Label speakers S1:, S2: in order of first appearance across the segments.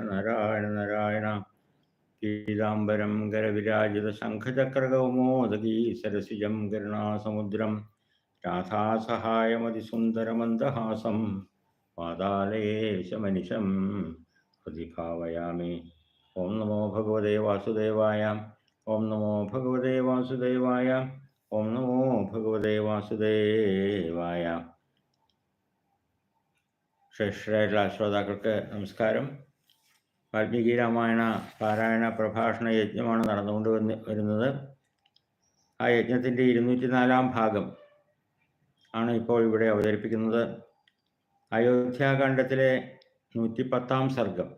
S1: നാരായണ നാരായണ നാരായണ പീതാംബരം കരവിരാജിത ശംഖചക്രകൗമോദകീ സരസിജം കരുണാസമുദ്രം രാധാസഹായമതിസുന്ദരമന്ദഹാസം പാതാലയേശമനിശം പ്രതിഭാവയാമി ഓം നമോ ഭഗവതേ വാസുദേവായ. ഓം നമോ ഭഗവതേ വാസുദേവായ. ഓം നമോ ഭഗവതേ വാസുദേവായ. ശ്രേഷ്ഠരായിട്ടുള്ള ശ്രോതാക്കൾക്ക് നമസ്കാരം. വാൽമീകി രാമായണ പാരായണ പ്രഭാഷണ യജ്ഞമാണ് നടന്നുകൊണ്ട് വന്ന് വരുന്നത്. ആ യജ്ഞത്തിന്റെ ഇരുന്നൂറ്റി നാലാം ഭാഗം ആണ് ഇപ്പോൾ ഇവിടെ അവതരിപ്പിക്കുന്നത്. അയോധ്യാകാന്ഡത്തിലെ നൂറ്റിപ്പത്താം സർഗം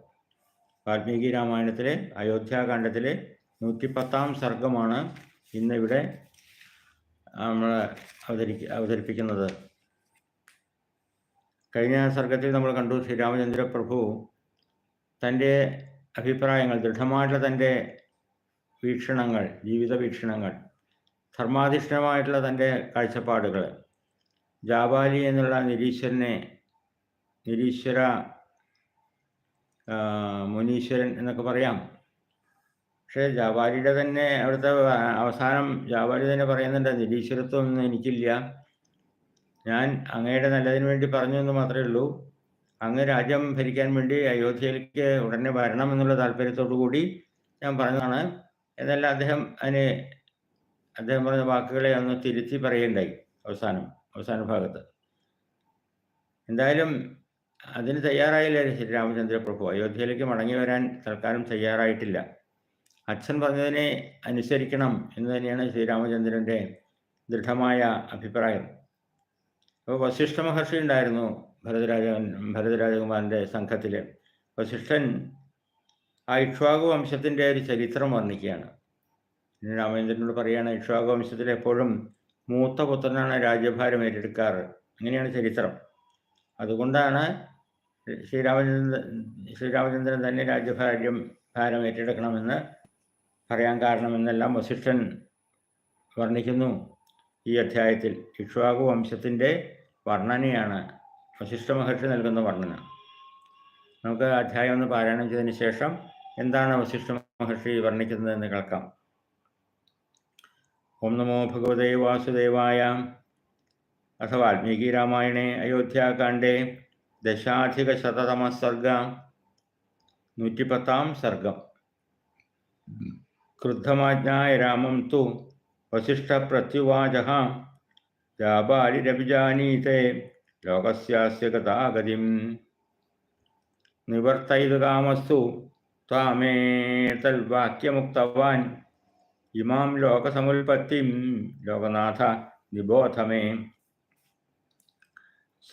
S1: വാൽമീകി രാമായണത്തിലെ അയോധ്യാകാന്ഡത്തിലെ നൂറ്റിപ്പത്താം സർഗമാണ് ഇന്നിവിടെ നമ്മൾ അവതരി അവതരിപ്പിക്കുന്നത്. കഴിഞ്ഞ സർഗത്തിൽ നമ്മൾ കണ്ടു ശ്രീരാമചന്ദ്ര പ്രഭു തന്റെ അഭിപ്രായങ്ങൾ ദൃഢമായിട്ടുള്ള തന്റെ വീക്ഷണങ്ങൾ ജീവിത വീക്ഷണങ്ങൾ ധർമാധിഷ്ഠമായിട്ടുള്ള തന്റെ കാഴ്ചപ്പാടുകൾ ജാബാലി എന്നുള്ള നിരീശ്വരനെ നിരീശ്വര മുനീശ്വരൻ എന്നൊക്കെ പറയാം. പക്ഷേ ജാബാലിയുടെ തന്നെ അവിടുത്തെ അവസാനം ജാബാലി തന്നെ പറയുന്നുണ്ട് നിരീശ്വരത്വം ഒന്നും എനിക്കില്ല. ഞാൻ അങ്ങയുടെ നല്ലതിന് വേണ്ടി പറഞ്ഞു എന്ന് മാത്രമേ ഉള്ളൂ. അങ്ങ് രാജ്യം ഭരിക്കാൻ വേണ്ടി അയോധ്യയിലേക്ക് ഉടനെ വരണം എന്നുള്ള താല്പര്യത്തോടു കൂടി ഞാൻ പറഞ്ഞതാണ്. എന്നല്ല അദ്ദേഹം അതിന് അദ്ദേഹം പറഞ്ഞ വാക്കുകളെ ഒന്ന് തിരുത്തി പറയുണ്ടായി അവസാനം അവസാന ഭാഗത്ത്. എന്തായാലും അതിന് തയ്യാറായില്ല ശ്രീരാമചന്ദ്ര പ്രഭു. അയോധ്യയിലേക്ക് മടങ്ങി വരാൻ തൽക്കാലം തയ്യാറായിട്ടില്ല. അച്ഛൻ പറഞ്ഞതിനെ അനുസരിക്കണം എന്ന് തന്നെയാണ് ശ്രീരാമചന്ദ്രന്റെ ദൃഢമായ അഭിപ്രായം. അപ്പോൾ വസിഷ്ഠ മഹർഷി ഉണ്ടായിരുന്നു. ഭരതരാജ ഭരതരാജകുമാരന്റെ സംഘത്തിൽ വസിഷ്ഠൻ ആ ഇക്ഷ്വാകു വംശത്തിന്റെ ഒരു ചരിത്രം വർണിക്കുകയാണ്. രാമചന്ദ്രനോട് പറയുകയാണ് ഇക്ഷ്വാകു വംശത്തിൽ എപ്പോഴും മൂത്ത പുത്രനാണ് രാജ്യഭാരം ഏറ്റെടുക്കാറ്. അങ്ങനെയാണ് ചരിത്രം. അതുകൊണ്ടാണ് ശ്രീരാമചന്ദ്രൻ ശ്രീരാമചന്ദ്രൻ തന്നെ രാജ്യഭാര്യം ഭാരം ഏറ്റെടുക്കണമെന്ന് പറയാൻ കാരണമെന്നെല്ലാം വസിഷ്ഠൻ വർണിക്കുന്നു ഈ അധ്യായത്തിൽ. ഇക്ഷ്വാകു വംശത്തിന്റെ വർണനയാണ് വശിഷ്ഠ മഹർഷി നൽകുന്ന വർണന. നമുക്ക് അധ്യായം ഒന്ന് പാരായണം ചെയ്തതിന് ശേഷം എന്താണ് വശിഷ്ഠ മഹർഷി വർണിക്കുന്നത് എന്ന് കേൾക്കാം. ഓം നമോ ഭഗവതേ വാസുദേവായ അഥ വാൽമീകി രാമായണേ അയോധ്യാകാണ്ഡേ ദശാധികശതതമ സർഗ നൂറ്റിപ്പത്താം സർഗം. ക്രുദ്ധമാജ്ഞായ രാമം തു വശിഷ്ഠ വസിഷ്ഠപ്രത്യുവാച ജാബാലിരഭിജാനീത്തെ ലോകസ്യാസ്യ ഗതാഗതിം നിവർത്തയിതുകാമസ്തു ത്വാമേതൽവാക്യമുക്തവാൻ ഇമാം ലോകസമുൽപത്തിം ലോകനാഥ നിബോധമേ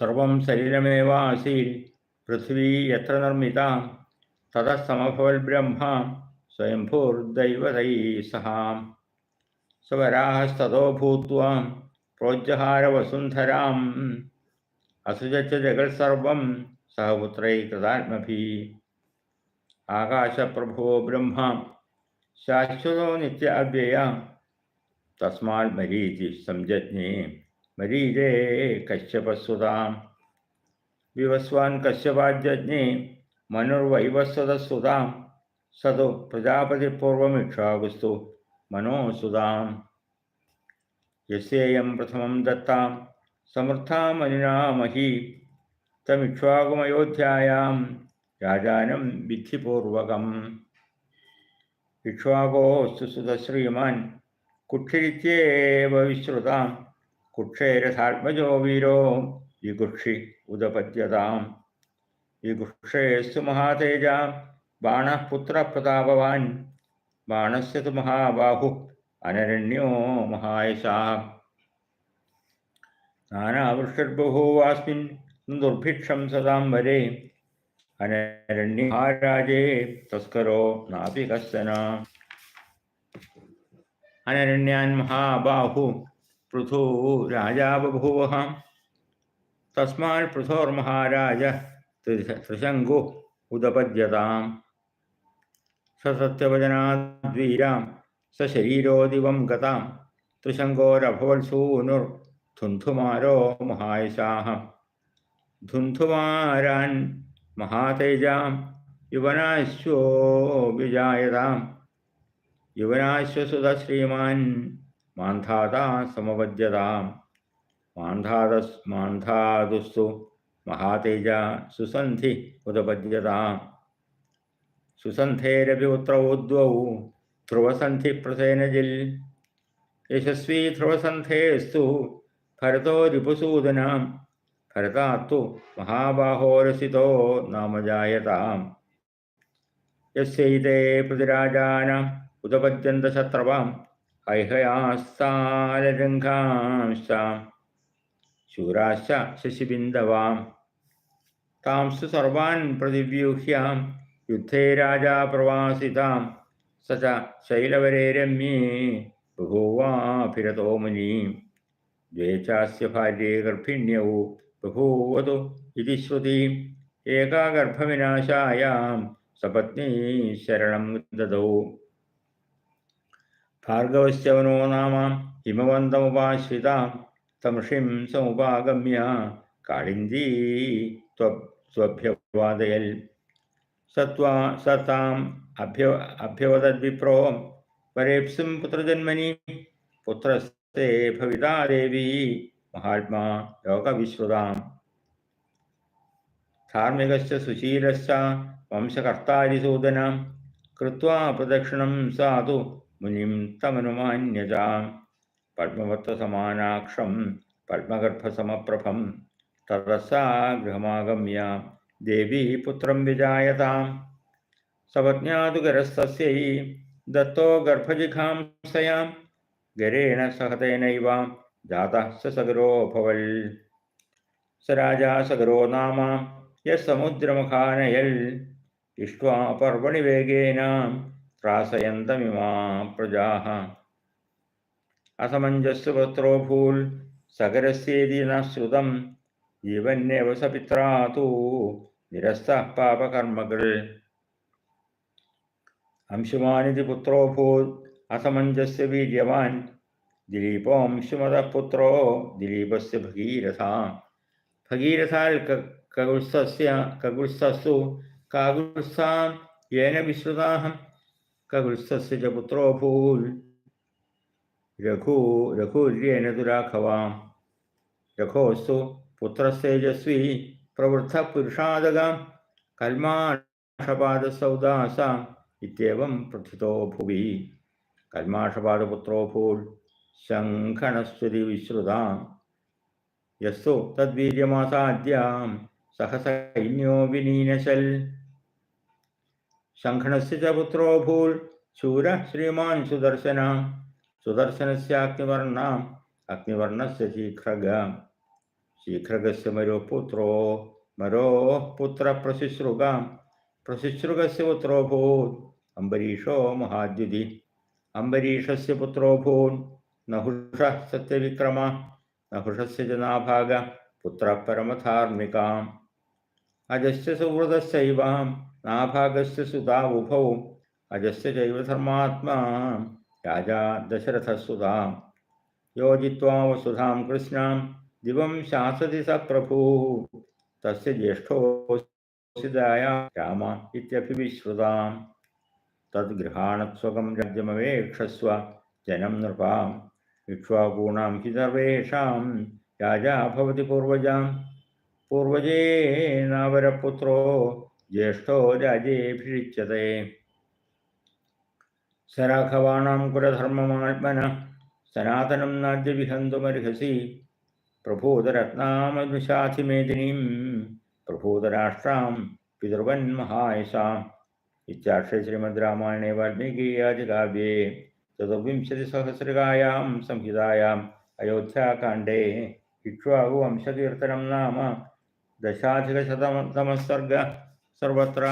S1: സർവം ശരീരമേവാസീൽ പൃഥ്വീ യത്ര നിർമ്മിത തതസമഭവൽ ബ്രഹ്മ സ്വയംഭൂർദൈവതൈ സഹാം സ്വരാഹസ്തോ ഭൂത്വാ പ്രോജ്ജഹാരവസുന്ധരാം असुजच जगत्सर्वं आकाश प्रभो ब्रह्म, शाश्वत नित्य अव्यय तस्मात् मरीति संजज्ञे मरीरे कश्यपस्वतां विवस्वान् सुधा मनुर्वैवस्वतस्वतां स तु मनोसुदा मनोसुधां यस्येयं प्रथमं दत्तां സമർത്ഥാമനുനാമഹി തമിക്ഷ്വാകുമയോധ്യായാം രാജാനം വിധിപൂർവകം. ഇക്ഷ്വാകോസ്തു സുതശ്രീമാൻ കുക്ഷിരിത്യേവ വിശ്രുതാം കുക്ഷേരഥാത്മജോ വീരോ വികുക്ഷി ഉദപത്യതാം. വികുക്ഷേസ്തു മഹാതേജ ബാണപുത്രപ്രതാപവാൻ. ബാണസ്യതു മഹാബാഹു അനരണ്യോ മഹായശാ നാനാവൃഷ്ടർബഹൂവാസ്മിൻ ദുർഭിക്ഷം സദാം വരെ അനരണ്യരാജേ തസ്കരോ നാപി കശ്ചന അനരണ്യാൻ മഹാബാഹു പൃഥു രാജാ ബഭൂവ തസ്മാൽ പൃഥോർമഹാരാജ ത്രിശങ്കു ഉദപദ്യതാം സസത്യവചനാദ്വീരാം സശരീരോദിവം ഗതാം ത്രിശങ്കോരഭവത്സൂനുർ ധുന്ധുമാരോ മഹായശാഹ? ധുന്ധുമാരാൻ മഹാതേജാം യുവനാശ്വോ വിജായതാം. യുവനാശ്വസുത ശ്രീമാൻ മാന്ധാത സമപദ്യതാം മാന്ധാത മാന്ധാതുസ്തു മഹാതേജ സുസന്ധി ഉദപദ്യതാം. സുസന്ധേരപി പുത്രൗ ദ്വൗ ധ്രുവസന്ധി പ്രസേനജിൽ. യശസ്വീ ധ്രുവസന്ധേസ്തു ഭരതോ രിപുസൂദനാം ഭരതാത്തു മഹാബാഹോരസിതോ നാമജായതാം യസ്യൈതേ പ്രതിരാജാനാം ഉദപദ്യന്തശത്രവാം ശത്രവാം ശൂരാശ ശശിബിന്ദവാം. താംസു സർവാൻ പ്രതിവ്യൂഹ്യാം യുദ്ധേ രാജാ പ്രവാസിതാം സ ച ശൈലവരേ രമ്യേ ബഭൂവാഭിരതോ മുനി. ദ്വേ ചാസ്യ ഭാര്യേ ഗർഭിണ്യവും ബഭൂവതു ഇതി ശ്രുതി. ഏകാഗർഭവിനാശായാം സപത്നീ ശരണം ദദൗ. ഭാർഗവശ്ചവനോ നാമ ഹിമവന്തമുപാശ്രിതാം തമഷിം സമുപാഗമ്യ കാളിന്ദീ സ്വഭ്യവാദയൽ സത്വാ സത്താം അഭ്യ അഭ്യവതദ്വിപ്രോ വരേപ്സും പുത്രജന്മനി. ते भविता देवी, महात्मा लोकविश्वदाम् धार्मिकश्च सुशीलश्च वंशकर्तारिसूदनं कृत्वा प्रदक्षिणं सा तु मुनिं तमनुमान्यजां पद्मवत्तसमानाक्षं पद्मगर्भसमप्रभं तरसा गृहमागम्य देवी पुत्र विजाता सपत्न्या तु दत्तो गर्भजिघांसयां ഗരേണ സഹതേനൈവാം ജാത സഗരോഭവൽ സ രാജാ സഗരോ നാമ യസമുദ്രമുഖാനയൽ ഇഷ്ട്വാ പർവണി വേഗേന ത്രാസയന്തമിമാ പ്രജാ അസമഞ്ജസ് പത്രോ ഭൂൽ സഗരസ്യേതി ന ശ്രുതം ജീവന്യവ സ പിത്രാ തൂ പാപകർമ്മകൾ. അംശുമാനിതി പുത്രോ असमंजस्य वीर्यवान्। दिलीपोंशुमदपुत्रो दिलीपस्य भगीरथा। भगीरथाल् कगुत्सस्य भगीरथ कागुत्सान् येन विश्रुताः कगुत्सस्य च पुत्रोऽभूल् रघु, रघुर्येण तु राघवाम् रघोस्तु पुत्रस्तेजस्वी प्रवृद्धः पुरुषादगां। इत्येवं प्रथितो भुवि। കൽമാഷപാദപുത്രോ ഭൂൾ ശംഖണസ്വതി വിശ്രുതാം യസ്തു തദ്വീര്യമാസാദ്യം സഹസൈന്യോ വിനീനശൽ. ശംഖണസ്യ ച പുത്രോ ശൂര ശ്രീമാൻ സുദർശന. സുദർശനസ്യാഗ്നിവർണാം അഗ്നിവർണസ്യ ശീഘ്രഗ. ശീഘ്രഗസ് മരോ പുത്രോ മരോ പുത്ര പ്രശുശ്രുഗ പ്രശുശ്രുഗസ് പുത്രോ ഭൂൽ അംബരീഷോ മഹാദ്യുതി. अम्बरीषस्य पुत्रोऽभून् नहुषः सत्यविक्रमः नहुषस्य जनाभाग पुत्रः परमधार्मिकाम् अजस्य सुहृदश्चैवां नाभागस्य सुधा उभौ अजस्य चैव धर्मात्मा राजा दशरथसुधां योजित्वा वसुधां कृष्णां दिवं शासति स प्रभुः तस्य ज्येष्ठोऽसि दया राम इत्यभिविश्रुताम् ഇത്യഭിവിശ്രുതാം തദ്ഗൃഹാണത്വകം രാജ്യമവേക്ഷസ്വ ജനം നൃപാം. ഇക്ഷ്വാകൂണാം ഹി സർവേഷാം രാജാ ഭവതി പൂർവജാം. പൂർവജേനാവരപുത്രോ ജ്യേഷ്ഠോ രാജേഭിഷിച്ചതേ സരാഘവാണാം കുലധർമ്മമാത്മന സനാതനം നാദ്യ വിഹന്തുമർഹസി പ്രഭൂതരത്നാമനുശാധിമേദിനീം പ്രഭൂതരാഷ്ട്രാം പിതൃവൻ ശ്രീമദ് രാമായണേ വാൽമീകീയാദികാവ്യേ ചതുർവിംശതിസഹസ്രകായാം സംഹിതായാം അയോധ്യാകാണ്ഡേ. ഇക്ഷ്വാകു വംശകീർത്തനം നാമ ദശാധികശതമസർഗ സർവത്ര.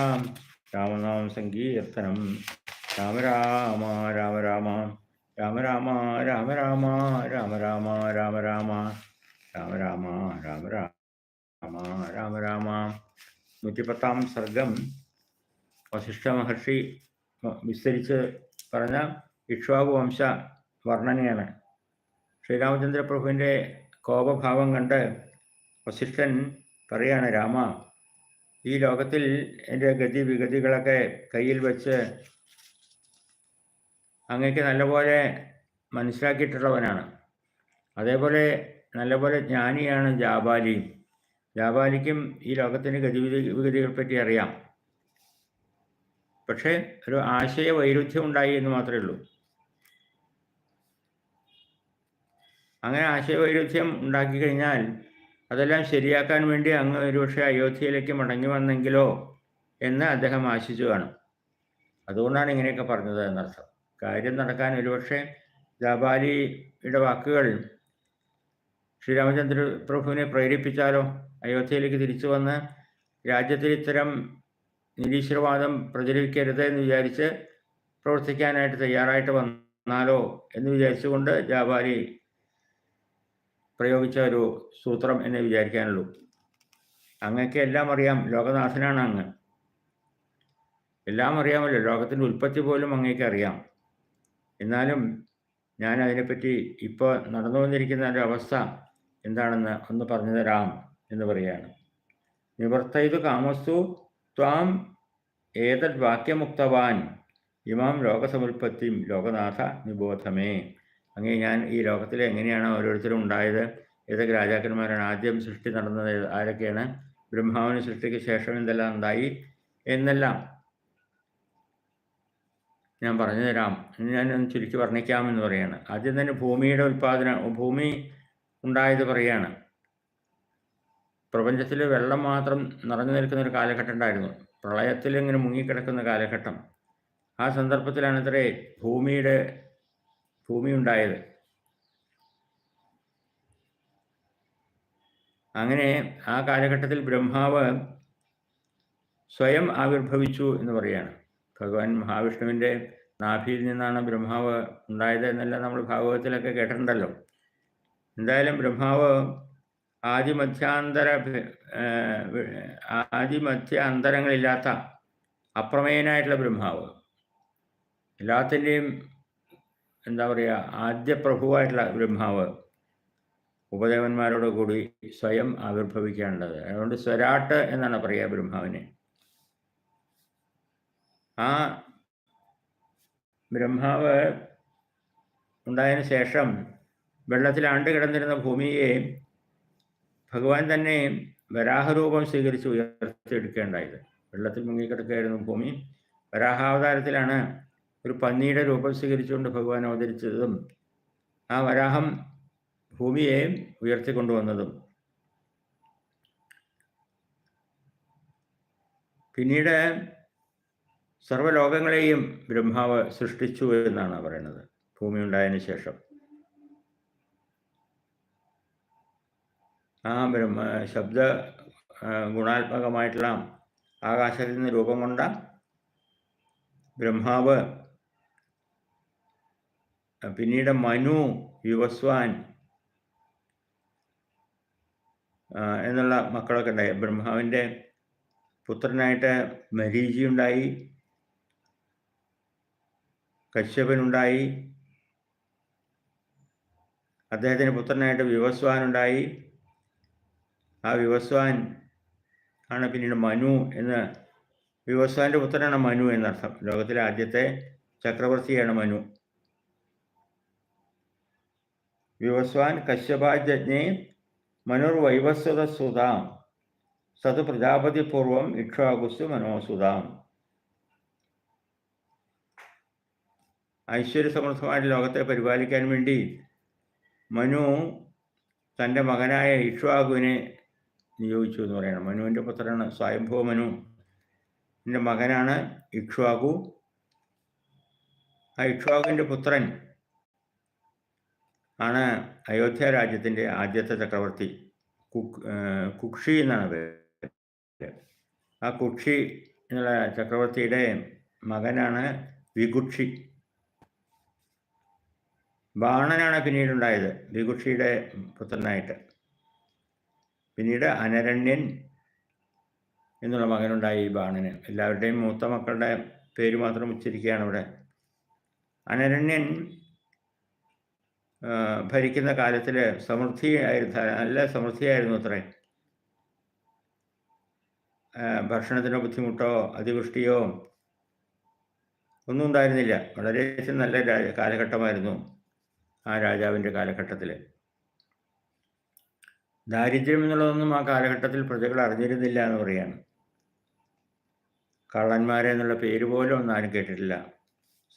S1: രാമനാമ സങ്കീർത്തനം. രാമ രാമ രാമ രാമ രാമ രാമ രാമ രാമ രാമ രാമ രാമ രാമ രാമ രാമ രാമ രാമ രാമ രാമ നൂറ്റിപ്പത്താം സർഗം. വസിഷ്ഠ മഹർഷി വിസ്തരിച്ച് പറഞ്ഞ ഇക്ഷ്വാകു വംശ വർണനയാണ്. ശ്രീരാമചന്ദ്രപ്രഭുവിന്റെ കോപഭാവം കണ്ട് വസിഷ്ഠൻ പറയാണ് രാമ ഈ ലോകത്തിൽ എന്റെ ഗതി വിഗതികളൊക്കെ കയ്യിൽ വെച്ച് അങ്ങേക്ക് നല്ലപോലെ മനസ്സിലാക്കിയിട്ടുള്ളവനാണ്. അതേപോലെ നല്ലപോലെ ജ്ഞാനിയാണ് ജാബാലിയും ജാബാലിക്കും ഈ ലോകത്തിന്റെ ഗതിവിധി വിഗതികളെ പറ്റി അറിയാം. പക്ഷേ ഒരു ആശയ വൈരുദ്ധ്യം ഉണ്ടായി എന്ന് മാത്രമേ ഉള്ളൂ. അങ്ങനെ ആശയവൈരുദ്ധ്യം ഉണ്ടാക്കി കഴിഞ്ഞാൽ അതെല്ലാം ശരിയാക്കാൻ വേണ്ടി അങ്ങ് ഒരുപക്ഷെ അയോധ്യയിലേക്ക് മടങ്ങി വന്നെങ്കിലോ എന്ന് അദ്ദേഹം ആശിച്ചു കാണും. അതുകൊണ്ടാണ് ഇങ്ങനെയൊക്കെ പറഞ്ഞത് എന്നർത്ഥം. കാര്യം നടക്കാൻ ഒരുപക്ഷെ ജാബാലിയുടെ വാക്കുകൾ ശ്രീരാമചന്ദ്ര പ്രഭുവിനെ പ്രേരിപ്പിച്ചാലോ അയോധ്യയിലേക്ക് തിരിച്ചു വന്ന് രാജ്യത്തിൽ ഇത്തരം നിരീശ്വരവാദം പ്രചരിക്കരുത് എന്ന് വിചാരിച്ച് പ്രവർത്തിക്കാനായിട്ട് തയ്യാറായിട്ട് വന്നാലോ എന്ന് വിചാരിച്ചുകൊണ്ട് ജാബാലി പ്രയോഗിച്ച ഒരു സൂത്രം എന്നെ വിചാരിക്കാനുള്ളൂ. അങ്ങക്ക് എല്ലാം അറിയാം. ലോകനാഥനാണ് അങ്ങ്. എല്ലാം അറിയാമല്ലോ. ലോകത്തിന്റെ ഉൽപ്പത്തി പോലും അങ്ങേക്ക് അറിയാം. എന്നാലും ഞാൻ അതിനെപ്പറ്റി ഇപ്പോൾ നടന്നു വന്നിരിക്കുന്ന ഒരു അവസ്ഥ എന്താണെന്ന് ഒന്ന് പറഞ്ഞു തരാം എന്ന് പറയുകയാണ്. നിവർത്തയിത് കാമസ്തു ത്വാം ഏതദ് വാക്യമുക്തവാൻ ഇമാം ലോകസമുൽപ്പത്തിയും ലോകനാഥ നിബോധമേ അങ്ങനെ ഞാൻ ഈ ലോകത്തിൽ എങ്ങനെയാണ് ഓരോരുത്തരും ഉണ്ടായത്? ഏതൊക്കെ രാജാക്കന്മാരാണ് ആദ്യം സൃഷ്ടി നടന്നത്? ആരൊക്കെയാണ് ബ്രഹ്മാവിന് സൃഷ്ടിക്ക് ശേഷം എന്തെല്ലാം ഉണ്ടായി? എന്നെല്ലാം ഞാൻ പറഞ്ഞു തരാം. ഞാൻ ഒന്ന് ചുരുക്കി വർണിക്കാമെന്ന് പറയാണ്. ആദ്യം തന്നെ ഭൂമിയുടെ ഉൽപ്പാദന ഭൂമി ഉണ്ടായത് പറയാണ്. പ്രപഞ്ചത്തിൽ വെള്ളം മാത്രം നിറഞ്ഞു നിൽക്കുന്ന ഒരു കാലഘട്ടം ഉണ്ടായിരുന്നു. പ്രളയത്തിൽ ഇങ്ങനെ മുങ്ങിക്കിടക്കുന്ന കാലഘട്ടം. ആ സന്ദർഭത്തിലാണ് ഇത്രേ ഭൂമിയുടെ ഭൂമി ഉണ്ടായത്. അങ്ങനെ ആ കാലഘട്ടത്തിൽ ബ്രഹ്മാവ് സ്വയം ആവിർഭവിച്ചു എന്ന് പറയാണ് ഭഗവാൻ മഹാവിഷ്ണുവിന്റെ നാഭിയിൽ നിന്നാണ് ബ്രഹ്മാവ് ഉണ്ടായത് എന്നെല്ലാം നമ്മൾ ഭാഗവതത്തിലൊക്കെ കേട്ടിട്ടുണ്ടല്ലോ. എന്തായാലും ബ്രഹ്മാവ് ആദിമധ്യാന്തര ആദിമധ്യ അന്തരങ്ങളില്ലാത്ത അപ്രമേയനായിട്ടുള്ള ബ്രഹ്മാവ്. എല്ലാത്തിന്റെയും എന്താ പറയുക ആദ്യ പ്രഭുവായിട്ടുള്ള ബ്രഹ്മാവ് ഉപദേവന്മാരോട് കൂടി സ്വയം ആവിർഭവിക്കേണ്ടത്. അതുകൊണ്ട് സ്വരാട്ട് എന്നാണ് പറയുക ബ്രഹ്മാവിനെ. ആ ബ്രഹ്മാവ് ഉണ്ടായതിനു ശേഷം വെള്ളത്തിൽ ആണ്ട് കിടന്നിരുന്ന ഭൂമിയെ ഭഗവാൻ തന്നെ വരാഹരൂപം സ്വീകരിച്ച് ഉയർത്തിയെടുക്കേണ്ടായത് വെള്ളത്തിൽ മുങ്ങിക്കിടക്കുകയായിരുന്നു ഭൂമി. വരാഹാവതാരത്തിലാണ് ഒരു പന്നിയുടെ രൂപം സ്വീകരിച്ചുകൊണ്ട് ഭഗവാൻ അവതരിച്ചതും ആ വരാഹം ഭൂമിയെ ഉയർത്തിക്കൊണ്ടുവന്നതും. പിന്നീട് സർവലോകങ്ങളെയും ബ്രഹ്മാവ് സൃഷ്ടിച്ചു എന്നാണ് പറയുന്നത്. ഭൂമി ഉണ്ടായതിനു ശേഷം. ആ ബ്രഹ്മ ശബ്ദ ഗുണാത്മകമായിട്ടുള്ള ആകാശത്തിൽ നിന്ന് രൂപം കൊണ്ട ബ്രഹ്മാവ് പിന്നീട് മനു യുവസ്വാൻ എന്നുള്ള മക്കളൊക്കെ ഉണ്ടായി. ബ്രഹ്മാവിന്റെ പുത്രനായിട്ട് മരീചി ഉണ്ടായി. കശ്യപനുണ്ടായി. അദ്ദേഹത്തിന്റെ പുത്രനായിട്ട് വിവസ്വാൻ ഉണ്ടായി. ആ വിവസ്വാൻ ആണ് പിന്നീട് മനു എന്ന്. വിവസ്വാന്റെ പുത്രനാണ് മനു എന്നർത്ഥം. ലോകത്തിലെ ആദ്യത്തെ ചക്രവർത്തിയാണ് മനു. വിവസ്വാൻ കശ്യപാജജ്ഞേ മനുർ വൈവസ്വത സുതാം സത് പ്രജാപതി പൂർവം ഇക്ഷാകുസ്തു മനോസുതാം. ഐശ്വര്യസമൃദ്ധമായിട്ട് ലോകത്തെ പരിപാലിക്കാൻ വേണ്ടി മനു തന്റെ മകനായ ഇക്ഷ്വാകുവിനെ നിയോഗിച്ചു എന്ന് പറയണം. മനുവിന്റെ പുത്രനാണ് സ്വയംഭവ മനു. എന്റെ മകനാണ് ഇക്ഷ്വാകു. ആ ഇക്ഷ്വാകുവിന്റെ പുത്രൻ ആണ് അയോധ്യ രാജ്യത്തിന്റെ ആദ്യത്തെ ചക്രവർത്തി. കുക് കുക്ഷി എന്നാണ് പേര്. ആ കുക്ഷി എന്നുള്ള ചക്രവർത്തിയുടെ മകനാണ് വികുക്ഷി. ബാണനാണ് പിന്നീടുണ്ടായത് വികുക്ഷിയുടെ പുത്രനായിട്ട്. പിന്നീട് അനരണ്യൻ എന്നുള്ള മകനുണ്ടായി ഈ ബാണന് എല്ലാവരുടെയും മൂത്ത മക്കളുടെ പേര് മാത്രം ഉച്ചരിക്കുകയാണ് ഇവിടെ. അനരണ്യൻ ഭരിക്കുന്ന കാലത്തിൽ സമൃദ്ധിയായിരുന്നു നല്ല സമൃദ്ധിയായിരുന്നു അത്രേ. ഭക്ഷണത്തിനോ ബുദ്ധിമുട്ടോ അതിവൃഷ്ടിയോ ഒന്നും ഉണ്ടായിരുന്നില്ല. വളരെ നല്ല കാലഘട്ടമായിരുന്നു ആ രാജാവിന്റെ കാലഘട്ടത്തിൽ ദാരിദ്ര്യം എന്നുള്ളതൊന്നും ആ കാലഘട്ടത്തിൽ പ്രജകൾ അറിഞ്ഞിരുന്നില്ല എന്ന് പറയാണ്. കള്ളന്മാരെ എന്നുള്ള പേര് പോലും ഒന്നും ആരും കേട്ടിട്ടില്ല.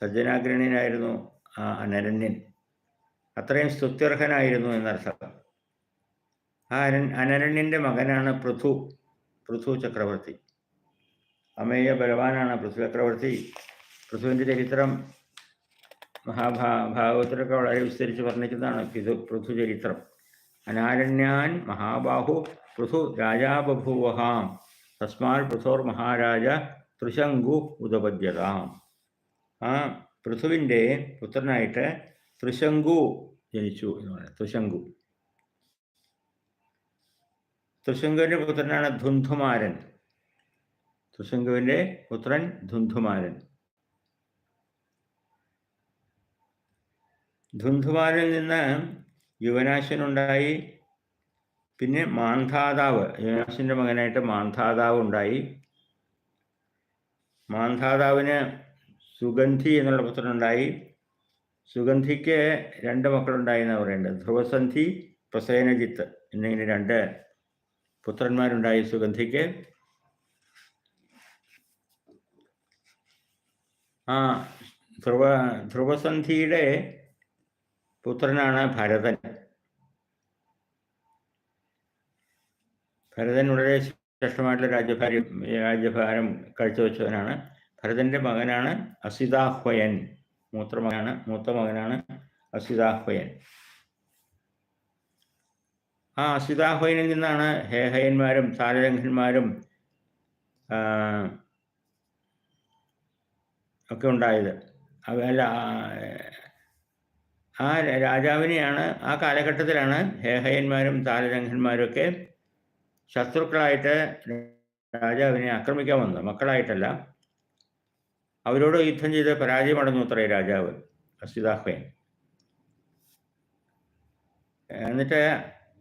S1: സജ്ജനാഗ്രഹീനായിരുന്നു ആ അനരണ്യൻ അത്രയും സ്തുത്യർഹനായിരുന്നു എന്നർത്ഥം. ആ അരൻ അനരണ്യന്റെ മകനാണ് പൃഥു പൃഥു ചക്രവർത്തി. അമേയ ബലവാനാണ് പൃഥു ചക്രവർത്തി. പൃഥുവിന്റെ ചരിത്രം മഹാഭാ ഭാഗവത്തിലൊക്കെ വളരെ വിസ്തരിച്ച് വർണിക്കുന്നതാണ് പിതു പൃഥു ചരിത്രം. അനാരണ്യാൻ മഹാബാഹു പൃഥു രാജാബഭൂവഹാം. തസ്മാൽ പൃഥോർ മഹാരാജ തൃശങ്കു ഉദപദ്യതാം. ആ പൃഥുവിന്റെ പുത്രനായിട്ട് തൃശങ്കു ജനിച്ചു എന്ന് പറയുന്നത്. തൃശങ്കു. തൃശങ്കുവിന്റെ പുത്രനാണ് ധുന്ധുമാരൻ. തൃശങ്കുവിന്റെ പുത്രൻ ധുന്ധുമാരൻ. ധുന്ധുമാരിൽ നിന്ന് യുവനാശനുണ്ടായി. പിന്നെ മാന്ധാതാവ് യുവനാശന്റെ മകനായിട്ട് മാന്ധാതാവ് ഉണ്ടായി. മാന്ധാതാവിന് സുഗന്ധി എന്നുള്ള പുത്രനുണ്ടായി. സുഗന്ധിക്ക് രണ്ട് മക്കളുണ്ടായി എന്നാണ് പറയുന്നത് ധ്രുവസന്ധി പ്രസേനജിത്ത് എന്നിങ്ങനെ രണ്ട് പുത്രന്മാരുണ്ടായി സുഗന്ധിക്ക്. ആ ധ്രുവ ധ്രുവസന്ധിയുടെ പുത്രനാണ് ഭരതൻ. ഭരതൻ വളരെ ശ്രേഷ്ഠമായിട്ടുള്ള രാജ്യഭാരം രാജ്യഭാരം കാഴ്ചവെച്ചവനാണ് ഭരതന്റെ മകനാണ് അസിതാഹ്വയൻ. മൂത്ര മകനാണ് മൂത്ത മകനാണ് അസിതാഹ്വയൻ. ആ അസിതാഹ്വയനിൽ നിന്നാണ് ഹേഹയന്മാരും താരലംഘന്മാരും ഒക്കെ ഉണ്ടായത്. അല്ല ആ രാജാവിനെയാണ് ആ കാലഘട്ടത്തിലാണ് ഹേഹയന്മാരും താരരംഗന്മാരും ഒക്കെ ശത്രുക്കളായിട്ട് രാജാവിനെ ആക്രമിക്കാൻ വന്നത് മക്കളായിട്ടല്ല. അവരോട് യുദ്ധം ചെയ്ത് പരാജയമടഞ്ഞു അത്രേ രാജാവ് അസിതാഹ്വയൻ എന്നിട്ട്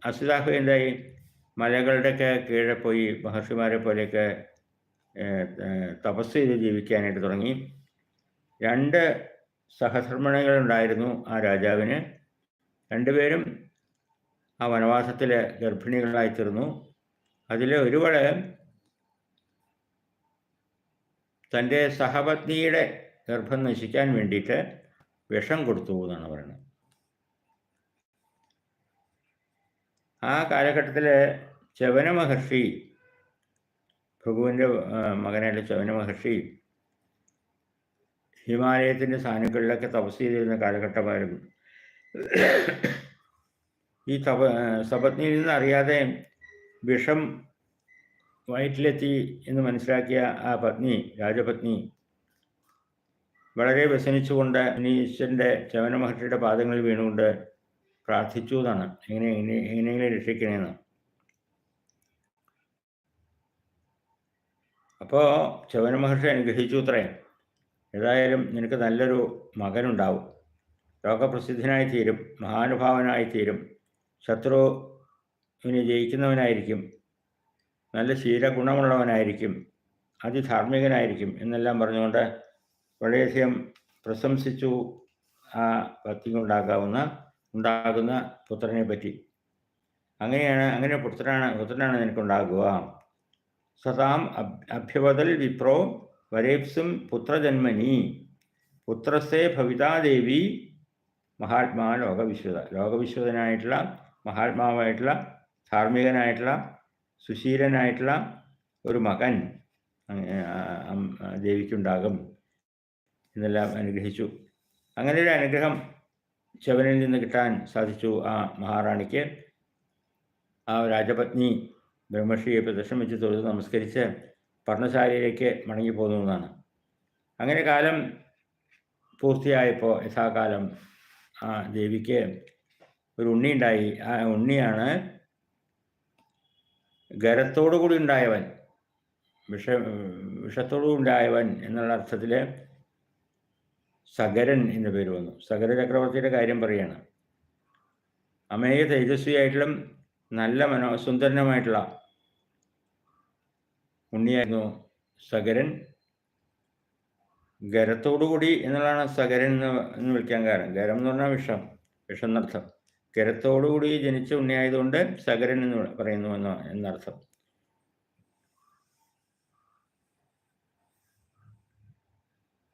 S1: അസിതാഹ്വ എന്തായി മലകളുടെയൊക്കെ കീഴെ പോയി മഹർഷിമാരെ പോലെയൊക്കെ തപസ് ചെയ്ത് ജീവിക്കാനായിട്ട് തുടങ്ങി. രണ്ട് സഹധർമ്മണികളുണ്ടായിരുന്നു ആ രാജാവിന്. രണ്ടുപേരും ആ വനവാസത്തിൽ ഗർഭിണികളായി തീർന്നു ഒരു വളയം തന്റെ സഹപത്നിയുടെ ഗർഭം നശിക്കാൻ വേണ്ടിയിട്ട് വിഷം കൊടുത്തു എന്നാണ് പറയുന്നത്. ആ കാലഘട്ടത്തിൽ ചവന മഹർഷി ഭഗുവിന്റെ മകനായിട്ട് ചവന മഹർഷി ഹിമാലയത്തിന്റെ സാനുകളിലൊക്കെ തപസ് ചെയ്തിരുന്ന കാലഘട്ടമായിരുന്നു. ഈ തപ സപത്നിയിൽ നിന്ന് അറിയാതെ വിഷം വയറ്റിലെത്തി എന്ന് മനസ്സിലാക്കിയ ആ പത്നി രാജപത്നി വളരെ വ്യസനിച്ചുകൊണ്ട് ഈശ്വരന്റെ ചവന മഹർഷിയുടെ പാദങ്ങളിൽ വീണുകൊണ്ട് പ്രാർത്ഥിച്ചു എന്നാണ്. എങ്ങനെ എങ്ങനെയെങ്കിലും രക്ഷിക്കണേന്ന്. അപ്പോൾ ചവന മഹർഷി അനുഗ്രഹിച്ചു അത്രയും ഏതായാലും നിനക്ക് നല്ലൊരു മകനുണ്ടാവും. ലോകപ്രസിദ്ധനായി തീരും മഹാനുഭാവനായി തീരും ശത്രുവിനെ ജയിക്കുന്നവനായിരിക്കും. നല്ല ശീലഗുണമുള്ളവനായിരിക്കും അതിധാർമ്മികനായിരിക്കും എന്നെല്ലാം പറഞ്ഞുകൊണ്ട് വളരെയധികം പ്രശംസിച്ചു ആ ഭക്തിക്കുണ്ടാക്കാവുന്ന ഉണ്ടാകുന്ന പുത്രനെ പറ്റി അങ്ങനെയാണ് അങ്ങനെ പുത്രനാണ് പുത്രനാണ് നിനക്കുണ്ടാകുക. സതാം അഭ്യവതൽ വിപ്രോ വരേപ്സും പുത്രജന്മനി. പുത്രസേ ഭവിതാദേവി മഹാത്മാ ലോകവിശ്വത ലോകവിശ്വതനായിട്ടുള്ള മഹാത്മാവായിട്ടുള്ള ധാർമ്മികനായിട്ടുള്ള സുശീലനായിട്ടുള്ള ഒരു മകൻ ദേവിക്കുണ്ടാകും എന്നെല്ലാം അനുഗ്രഹിച്ചു. അങ്ങനെ ഒരു അനുഗ്രഹം ശവനിൽ നിന്ന് കിട്ടാൻ സാധിച്ചു ആ മഹാറാണിക്ക്. ആ രാജപത്നി ബ്രഹ്മശ്രീയെ പ്രദർശനം വെച്ച് തൊഴുത് നമസ്കരിച്ച് പർണശാലയിലേക്ക് മടങ്ങിപ്പോകുന്നതാണ് അങ്ങനെ കാലം പൂർത്തിയായപ്പോൾ യഥാകാലം ആ ദേവിക്ക് ഒരു ഉണ്ണി ഉണ്ടായി ആ ഉണ്ണിയാണ് ഗരത്തോടു കൂടി ഉണ്ടായവൻ വിഷ വിഷത്തോടു ഉണ്ടായവൻ എന്നുള്ള അർത്ഥത്തിൽ സഗരൻ എന്ന പേര് വന്നു. സഗര ചക്രവർത്തിയുടെ കാര്യം പറയാണ്. അമേയ തേജസ്വിയായിട്ടുള്ള നല്ല മനോ സുന്ദരനുമായിട്ടുള്ള ഉണ്ണിയായിരുന്നു സഗരൻ. ഗരത്തോടുകൂടി എന്നുള്ളതാണ് എന്ന് എന്ന് വിളിക്കാൻ കാരണം. ഗരം എന്ന് പറഞ്ഞാൽ വിഷം വിഷം എന്നർത്ഥം. ഗരത്തോടുകൂടി ജനിച്ച ഉണ്ണിയായതുകൊണ്ട് സകരൻ എന്ന് പറയുന്നു എന്ന എന്നർത്ഥം.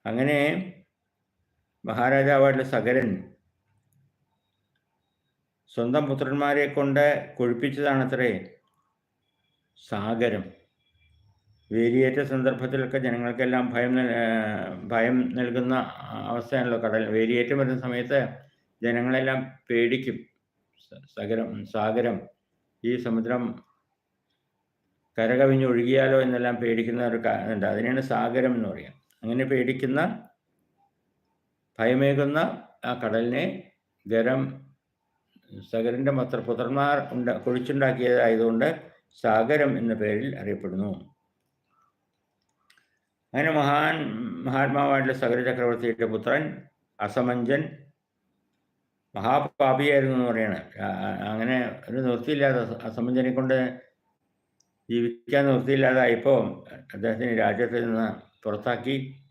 S1: അങ്ങനെ മഹാരാജാവായിട്ടുള്ള സകരൻ സ്വന്തം പുത്രന്മാരെ കൊണ്ട് കൊഴിപ്പിച്ചതാണത്രേ സാഗരം. വേലിയേറ്റ സന്ദർഭത്തിലൊക്കെ ജനങ്ങൾക്കെല്ലാം ഭയം ഭയം നൽകുന്ന അവസ്ഥയാണല്ലോ കടൽ. വേലിയേറ്റം വരുന്ന സമയത്ത് ജനങ്ങളെല്ലാം പേടിക്കും. സഗരം സാഗരം ഈ സമുദ്രം കരകവിഞ്ഞൊഴുകിയാലോ എന്നെല്ലാം പേടിക്കുന്ന ഒരു ഉണ്ട് അതിനെയാണ് സാഗരം എന്ന് പറയുക അങ്ങനെ പേടിക്കുന്ന ഭയമേകുന്ന ആ കടലിനെ ഗരം സഗരന്റെ മത്ര പുത്രന്മാർ ഉണ്ട കുഴിച്ചുണ്ടാക്കിയതായതുകൊണ്ട് സാഗരം എന്ന പേരിൽ അറിയപ്പെടുന്നു. അങ്ങനെ മഹാൻ മഹാത്മാവായിട്ടുള്ള സഗര ചക്രവർത്തിയുടെ പുത്രൻ അസമഞ്ജൻ മഹാപാപിയായിരുന്നു എന്ന് പറയണേ. അങ്ങനെ ഒരു നിവൃത്തിയില്ലാതെ അസംബന്ധനെ കൊണ്ട് ജീവിക്കാൻ നിവൃത്തിയില്ലാതായപ്പോൾ അദ്ദേഹത്തിന് രാജ്യത്തിൽ നിന്ന് പുറത്താക്കി.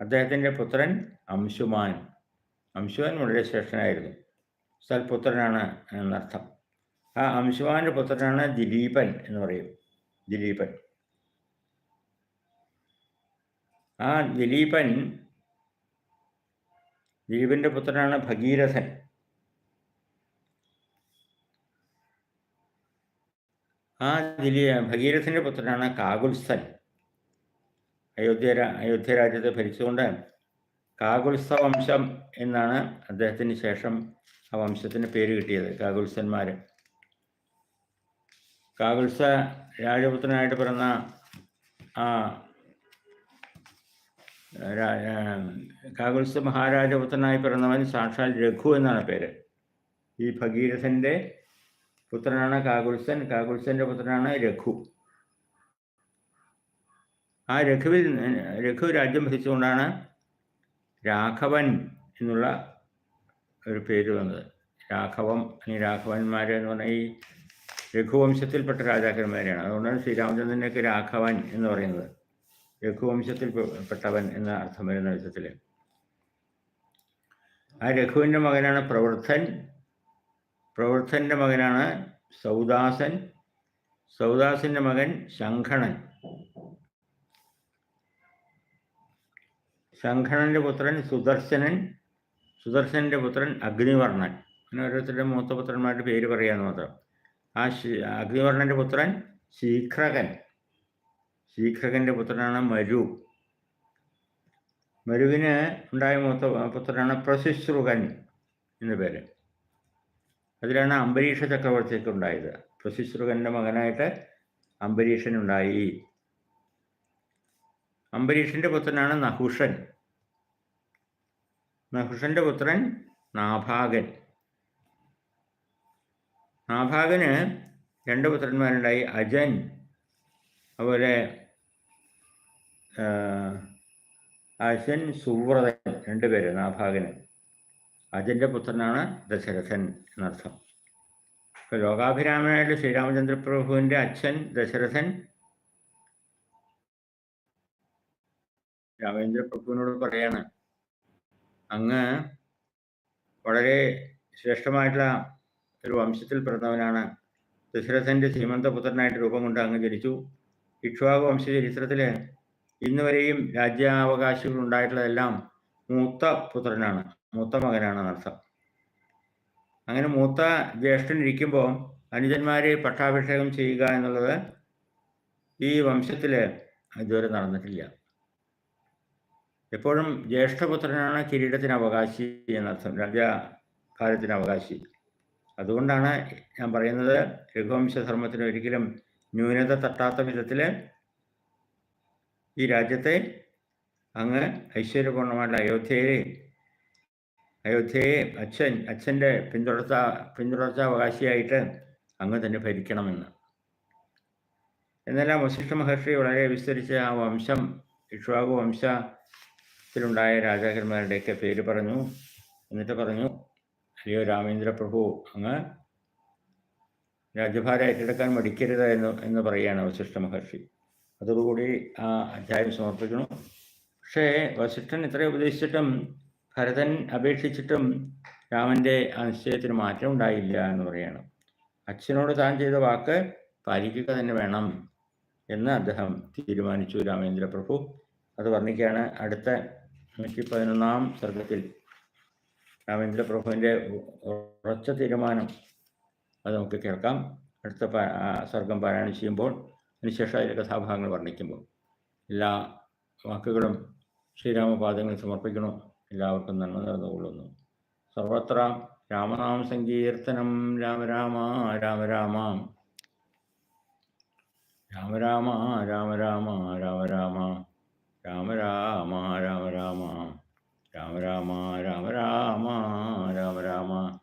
S1: അദ്ദേഹത്തിന്റെ പുത്രൻ അംശുമാൻ. അംശുമാൻ വളരെ ശ്രേഷ്ഠനായിരുന്നു. സൽപുത്രനാണ് എന്നർത്ഥം. ആ അംശുമാന്റെ പുത്രനാണ് ദിലീപൻ എന്ന് പറയും. ദിലീപൻ. ആ ദിലീപൻ ദിലീപന്റെ പുത്രനാണ് ഭഗീരഥൻ. ആ ദിലീ ഭഗീരഥന്റെ പുത്രനാണ് കാകുൽസൻ അയോധ്യ അയോധ്യ രാജ്യത്തെ ഭരിച്ചുകൊണ്ട് കാകുൽസ വംശം എന്നാണ് അദ്ദേഹത്തിന് ശേഷം ആ വംശത്തിന് പേര് കിട്ടിയത് കാകുത്സന്മാർ കാകുൽസ രാജപുത്രനായിട്ട് പിറന്ന ആ കാകുൽസ മഹാരാജപുത്രനായി പിറന്നവൻ സാക്ഷാൽ രഘു എന്നാണ് പേര്. ഈ ഭഗീരഥന്റെ പുത്രനാണ് കാകുൽസൻ. കാകുൽസന്റെ പുത്രനാണ് രഘു. ആ രഘുവിൽ രഘു രാജ്യം ഭരിച്ചുകൊണ്ടാണ് രാഘവൻ എന്നുള്ള ഒരു പേര് വന്നത്. രാഘവം അല്ലെങ്കിൽ രാഘവന്മാർ എന്ന് പറഞ്ഞാൽ ഈ രഘുവംശത്തിൽപ്പെട്ട രാജാക്കന്മാരെയാണ് അതുകൊണ്ടാണ് ശ്രീരാമചന്ദ്രനൊക്കെ രാഘവൻ എന്ന് പറയുന്നത്. രഘുവംശത്തിൽ പെട്ടവൻ എന്ന അർത്ഥം വരുന്ന വിധത്തിൽ. ആ രഘുവിന്റെ മകനാണ് പ്രവൃദ്ധൻ. പ്രവൃദ്ധന്റെ മകനാണ് സൗദാസൻ. സൗദാസിന്റെ മകൻ ശംഖണൻ. ശംഖണന്റെ പുത്രൻ സുദർശനൻ. സുദർശനന്റെ പുത്രൻ അഗ്നിവർണൻ അങ്ങനെ ഓരോരുത്തരുടെ മൂത്തപുത്രന്മാരുടെ പേര് പറയാന്ന് മാത്രം. ആ അഗ്നിവർണന്റെ പുത്രൻ ശീഘ്രകൻ. ശീഘ്രകന്റെ പുത്രനാണ് മരു. മരുവിന് ഉണ്ടായ മൂത്ത പുത്രനാണ് പ്രശുശ്രുകൻ എന്ന പേര്. അതിലാണ് അംബരീഷ ചക്രവർത്തിക്ക് ഉണ്ടായത്. പ്രശുശ്രുകന്റെ മകനായിട്ട് അംബരീഷൻ ഉണ്ടായി അംബരീഷിന്റെ പുത്രനാണ് നഹുഷൻ. നഹുഷന്റെ പുത്രൻ നാഭാഗൻ. നാഭാഗന് രണ്ട് പുത്രന്മാരുണ്ടായി അജൻ അതുപോലെ അജൻ സുവ്രതൻ രണ്ടുപേര് നാഭാഗന്. അജന്റെ പുത്രനാണ് ദശരഥൻ എന്നർത്ഥം. ഇപ്പോൾ ലോകാഭിരാമനായിട്ട് ശ്രീരാമചന്ദ്ര പ്രഭുവിന്റെ അച്ഛൻ ദശരഥൻ രാമചന്ദ്ര പ്രഭുവിനോട് പറയാണ് അങ്ങ് വളരെ ശ്രേഷ്ഠമായിട്ടുള്ള ഒരു വംശത്തിൽ പിറന്നവനാണ്. ദശരഥന്റെ ശ്രീമന്തപുത്രനായിട്ട് രൂപം കൊണ്ട് അങ്ങ് ജനിച്ചു. ഇക്ഷ്വാകു വംശ ചരിത്രത്തിൽ ഇന്നുവരെയും രാജ്യാവകാശികൾ ഉണ്ടായിട്ടുള്ളതെല്ലാം മൂത്ത പുത്രനാണ്. മൂത്ത മകനാണ് അങ്ങനെ മൂത്ത ജ്യേഷ്ഠൻ ഇരിക്കുമ്പോൾ അനുജന്മാരെ പട്ടാഭിഷേകം ചെയ്യുക എന്നുള്ളത് ഈ വംശത്തിൽ ഇതുവരെ നടന്നിട്ടില്ല. എപ്പോഴും ജ്യേഷ്ഠപുത്രനാണ് കിരീടത്തിന് അവകാശി എന്നർത്ഥം രാജഭാരത്തിന് അവകാശി. അതുകൊണ്ടാണ് ഞാൻ പറയുന്നത് രഘുവംശധർമ്മത്തിന് ഒരിക്കലും ന്യൂനത തട്ടാത്ത വിധത്തിൽ ഈ രാജ്യത്തെ അങ്ങ് ഐശ്വര്യപൂർണമായിട്ടുള്ള അയോധ്യയെ അയോധ്യയെ അച്ഛൻ അച്ഛന്റെ പിന്തുടർച്ച പിന്തുടർച്ചാവകാശിയായിട്ട് അങ്ങ് തന്നെ ഭരിക്കണമെന്ന്. എന്നാലും വശിഷ്ഠ മഹർഷി വളരെ വിസ്തരിച്ച് ആ വംശം ഇക്ഷ്വാകു വംശത്തിലുണ്ടായ രാജാക്കന്മാരുടെയൊക്കെ പേര് പറഞ്ഞു. എന്നിട്ട് പറഞ്ഞു അയ്യോ രാമേന്ദ്ര പ്രഭു അങ്ങ് രാജ്യഭാരം ഏറ്റെടുക്കാൻ മടിക്കരുത് എന്ന് എന്ന് പറയുകയാണ് വശിഷ്ഠ മഹർഷി. അതോടുകൂടി ആ അധ്യായം സമർപ്പിക്കണം പക്ഷേ വസിഷ്ഠൻ ഇത്രയും ഉപദേശിച്ചിട്ടും ഭരതൻ അപേക്ഷിച്ചിട്ടും രാമന്റെ നിശ്ചയത്തിന് മാറ്റം ഉണ്ടായില്ല എന്ന് പറയാണ്. അച്ഛനോട് താൻ ചെയ്ത വാക്ക് പാലിക്കുക തന്നെ വേണം എന്ന് അദ്ദേഹം തീരുമാനിച്ചു. രാമേന്ദ്ര പ്രഭു അത് വർണിക്കുകയാണ്. അടുത്ത നൂറ്റി പതിനൊന്നാം സർഗത്തിൽ രാമേന്ദ്ര പ്രഭുവിന്റെ ഉറച്ച തീരുമാനം അത് നമുക്ക് കേൾക്കാം. അടുത്ത സർഗം പാരായണം ചെയ്യുമ്പോൾ അതിനുശേഷം അതിലെ കഥാഭാഗങ്ങൾ വർണിക്കുമ്പോൾ എല്ലാ വാക്കുകളും ശ്രീരാമപാദങ്ങൾ സമർപ്പിക്കണം എല്ലാവർക്കും നന്മ നിറഞ്ഞുകൊള്ളുന്നു സർവത്ര രാമനാമ സങ്കീർത്തനം. രാമ രാമ രാമ രാമ. രാമ രാമ രാമ രാമ രാമ രാമ. രാമ രാമ രാമ രാമ. രാമ രാമ രാമ രാമ രാമ രാമ.